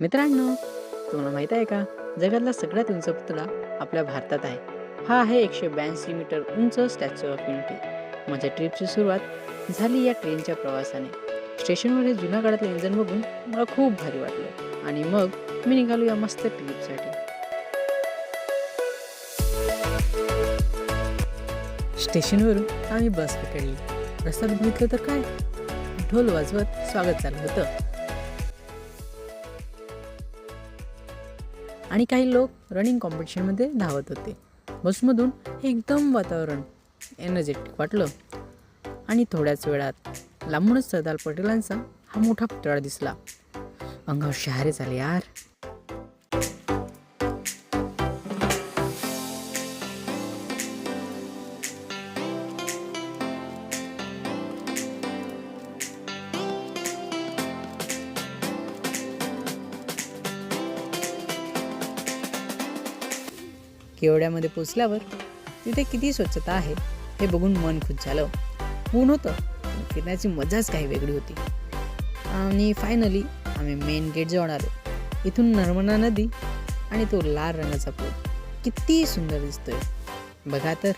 मित्रांनो तुम्हाला माहीत आहे का? जगातला सगळ्यात उंच पुतळा आपल्या भारतात आहे. हा आहे एकशे ब्याऐंशी मीटर उंच स्टॅच्यू ऑफ युनिटी. माझ्या ट्रिपची सुरुवात झाली या ट्रेनच्या प्रवासाने. स्टेशनवर हे जुन्या काळातलं इंजन बघून मला खूप भारी वाटलं. आणि मग मी निघालो या मस्त ट्रिपसाठी स्टेशनवरून आम्ही बस पकडली. रस्त्यात बघितलं तर काय? ढोल वाजवत स्वागत चालू होतं. आणि काही लोक रनिंग कॉम्पिटिशनमध्ये धावत होते. बसमधून एकदम वातावरण एनर्जेटिक वाटलं. आणि थोड्याच वेळात लांबूनच सरदार पटेलांचा हा मोठा पुतळा दिसला. अंगावर शहारे झाले यार केवड्यामध्ये पोचल्यावर तिथे किती स्वच्छता आहे हे बघून मन खुश झालं. ऊन होतं फिरण्याची मजाच काही वेगळी होती. आणि फायनली आम्ही मेन गेट जवळ आलो. इथून नर्मदा नदी आणि तो लाल रंगाचा पूल. किती सुंदर दिसतोय. बघा तर.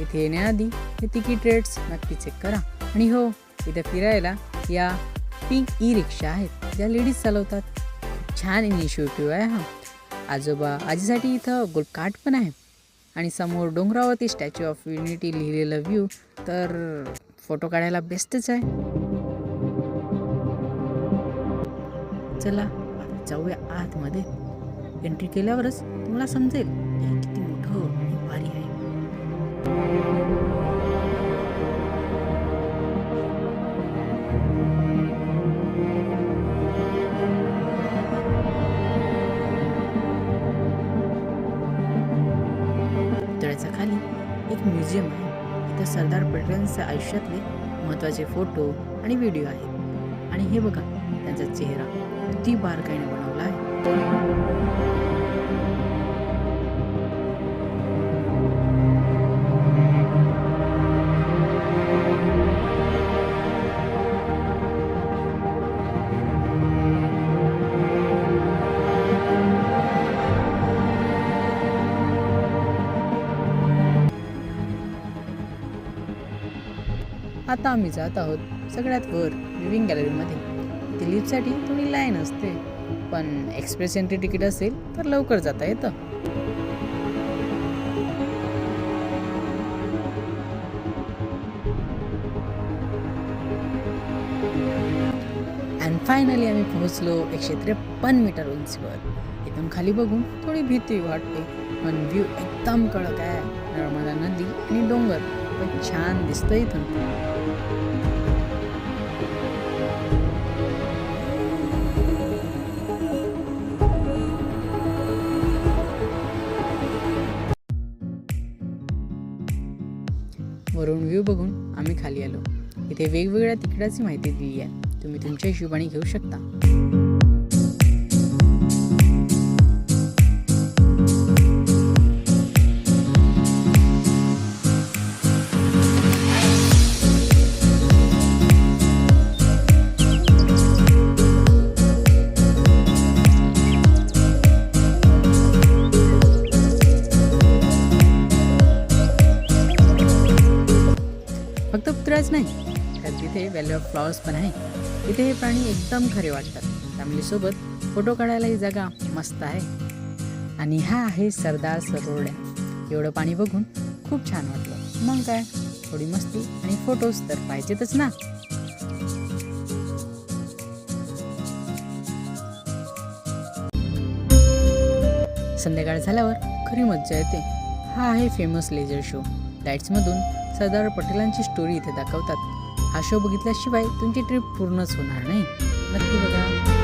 इथे येण्याआधी हे तिकीट रेट्स नक्की चेक करा. आणि हो इथे फिरायला या पिंक ई रिक्षा आहेत ज्या लेडीज चालवतात. छान इनिशिएटिव्ह आहे हा. आजोबा आजीसाठी इथं गोलकाट पण आहे. आणि समोर डोंगरावरती स्टॅच्यू ऑफ युनिटी लिहिलेलं व्ह्यू तर फोटो काढायला बेस्टच आहे. चला जाऊया आतमध्ये. एंट्री केल्यावरच तुम्हाला समजेल. हे किती मोठं आणि भारी आहे. एक म्युझियम आहे. इथं सरदार पटेलांच्या आयुष्यातले महत्त्वाचे फोटो आणि व्हिडिओ आहेत. आणि हे बघा त्यांचा चेहरा. किती बारकाईने बनवला आहे. आता आम्ही जात आहोत सगळ्यात वर लिव्हिंग गॅलरीमध्ये. इथे लिफ्टसाठी थोडी लाईन असते पण एक्सप्रेस एंट्री तिकीट असेल तर लवकर जाता येतं. अँड फायनली आम्ही पोहोचलो एकशे त्रेपन्न मीटर उंचीवर. एकदम खाली बघून थोडी भीती वाटते पण व्ह्यू एकदम कडक आहे. नर्मदा नदी आणि डोंगर. खूपच छान दिसतं इथून वरून व्ह्यू बघून आम्ही खाली आलो. इथे वेगवेगळ्या तिकिटाची माहिती दिली आहे. तुम्ही तुमच्या हिशोबाने घेऊ शकता. फक्त नाही. तर तिथे व्हॅल्यू ऑफ फ्लॉवर्स पण आहे इथे हे प्राणी एकदम खरे वाटतात. फॅमिलीसोबत फोटो काढायला ही जागा मस्त आहे. आणि हा आहे सरदार सरोवड्या. एवढं पाणी बघून खूप छान वाटलं. मग काय? थोडी मस्ती आणि फोटोज तर पाहिजेतच ना. संध्याकाळ झाल्यावर खरी मज्जा येते. हा आहे फेमस लेझर शो लाईट्समधून सरदार पटेलांची स्टोरी इथे दाखवतात. हा शो बघितल्याशिवाय तुमची ट्रिप पूर्णच होणार नाही. नक्की बघा.